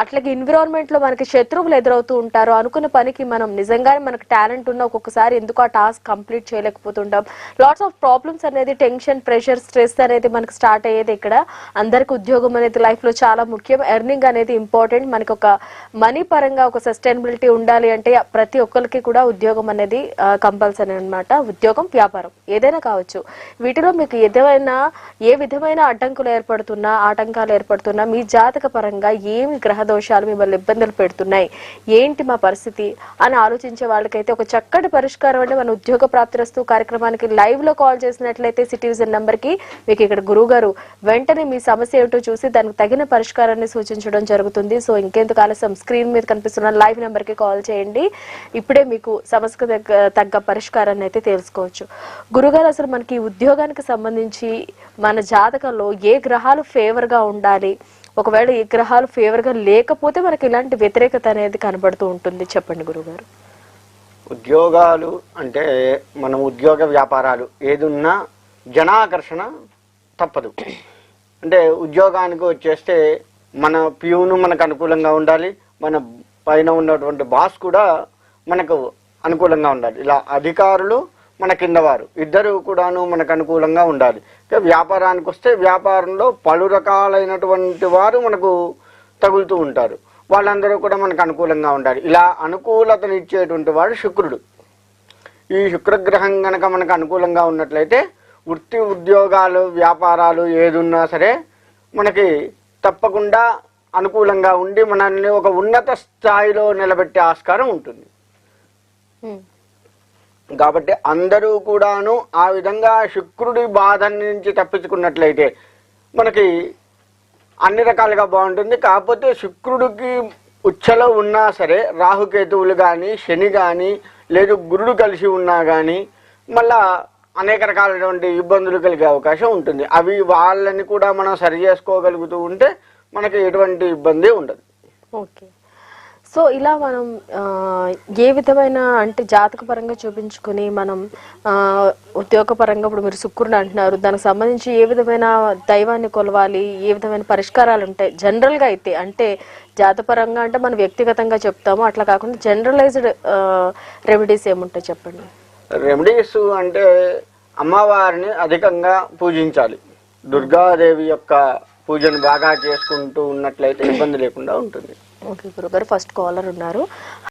అట్లాగే ఎన్విరాన్మెంట్లో మనకి శత్రువులు ఎదురవుతూ ఉంటారు. అనుకున్న పనికి మనం నిజంగానే మనకు టాలెంట్ ఉన్న ఒక్కొక్కసారి ఎందుకు ఆ టాస్క్ కంప్లీట్ చేయలేకపోతుంటాం. లాట్స్ ఆఫ్ ప్రాబ్లమ్స్ అనేది టెన్షన్ ప్రెషర్ స్ట్రెస్ అనేది మనకు స్టార్ట్ అయ్యేది ఇక్కడ. అందరికి ఉద్యోగం అనేది లైఫ్లో చాలా ముఖ్యం. ఎర్నింగ్ అనేది ఇంపార్టెంట్ మనకి ఒక మనీ పరంగా ఒక సస్టైనబిలిటీ ఉండాలి అంటే ప్రతి ఒక్కరికి కూడా ఉద్యోగం అనేది కంపల్సరీ అన్నమాట. ఉద్యోగం వ్యాపారం ఏదైనా కావచ్చు. వీటిలో మీకు ఏదైనా ఏ విధమైన అడ్డంకులు ఏర్పడుతున్నా ఆటంకాలు ఏర్పడుతున్నా మీ జాతక పరంగా ఏమి గ్రహ దోషాలు మిమ్మల్ని ఇబ్బందులు పెడుతున్నాయి. ఏంటి మా పరిస్థితి? అని ఆలోచించే వాళ్ళకైతే ఒక చక్కటి పరిష్కారం అంటే మన ఉద్యోగ ప్రాప్తిరస్తు కార్యక్రమానికి లైవ్లో కాల్ చేసినట్లయితే సిటిజన్ నంబర్కి మీకు ఇక్కడ గురుగారు వెంటనే మీ సమస్య ఏమిటో చూసి దానికి తగిన పరిష్కారాన్ని సూచించడం జరుగుతుంది. సో ఇంకెందుకు ఆలస్యం స్క్రీన్ మీద కనిపిస్తున్న లైవ్ నెంబర్కి కాల్ చేయండి. ఇప్పుడే మీకు సమస్యకు తగ్గ తగ్గ పరిష్కారాన్ని అయితే తెలుసుకోవచ్చు. గురుగారు అసలు మనకి ఉద్యోగానికి సంబంధించి మన జాతకంలో ఏ గ్రహాలు ఫేవర్గా ఉండాలి? ఒకవేళ ఈ గ్రహాలు ఫేవర్గా లేకపోతే మనకి ఇలాంటి వ్యతిరేకత అనేది కనబడుతూ ఉంటుంది. చెప్పండి గురుగారు. ఉద్యోగాలు అంటే మనం ఉద్యోగ వ్యాపారాలు ఏదున్నా జనాకర్షణ తప్పదు. అంటే ఉద్యోగానికి వచ్చేస్తే మన ప్యూను మనకు అనుకూలంగా ఉండాలి. మన పైన ఉన్నటువంటి బాస్ కూడా మనకు అనుకూలంగా ఉండాలి. ఇలా అధికారులు మన కింద వారు. ఇద్దరు కూడాను మనకు అనుకూలంగా ఉండాలి. వ్యాపారానికి వస్తే వ్యాపారంలో పలు రకాలైనటువంటి వారు మనకు తగులుతూ ఉంటారు. వాళ్ళందరూ కూడా మనకు అనుకూలంగా ఉండాలి. ఇలా అనుకూలతను ఇచ్చేటువంటి వాడు శుక్రుడు. ఈ శుక్రగ్రహం గనక మనకు అనుకూలంగా ఉన్నట్లయితే వృత్తి ఉద్యోగాలు వ్యాపారాలు ఏదున్నా సరే మనకి తప్పకుండా అనుకూలంగా ఉండి మనల్ని ఒక ఉన్నత స్థాయిలో నిలబెట్టే ఆస్కారం ఉంటుంది. కాబట్టి అందరూ కూడాను ఆ విధంగా శుక్రుడి బాధ నుంచి తప్పించుకున్నట్లయితే మనకి అన్ని రకాలుగా బాగుంటుంది. కాకపోతే శుక్రుడికి ఉచ్చలో ఉన్నా సరే రాహుకేతువులు కానీ శని కానీ లేదు గురుడు కలిసి ఉన్నా కానీ మళ్ళా అనేక రకాలైనటువంటి ఇబ్బందులు కలిగే అవకాశం ఉంటుంది. అవి వాళ్ళని కూడా మనం సరి చేసుకోగలుగుతూ ఉంటే మనకి ఎటువంటి ఇబ్బంది ఉండదు. ఓకే. సో ఇలా మనం ఏ విధమైన అంటే జాతక పరంగా చూపించుకుని మనం ఆ, ఉద్యోగ పరంగా ఇప్పుడు మీరు శుక్రుడు అంటున్నారు దానికి సంబంధించి ఏ విధమైన దైవాన్ని కొలవాలి ఏ విధమైన పరిష్కారాలు ఉంటాయి? జనరల్గా అయితే అంటే జాతపరంగా అంటే మనం వ్యక్తిగతంగా చెప్తాము అట్లా కాకుండా జనరలైజ్డ్ రెమెడీస్ ఏముంటాయి చెప్పండి? రెమెడీస్ అంటే అమ్మవారిని అధికంగా పూజించాలి. దుర్గాదేవి యొక్క పూజను బాగా చేసుకుంటూ ఉన్నట్లయితే ఇబ్బంది లేకుండా ఉంటుంది. ఓకే గురుగారు ఫస్ట్ కాలర్ ఉన్నారు.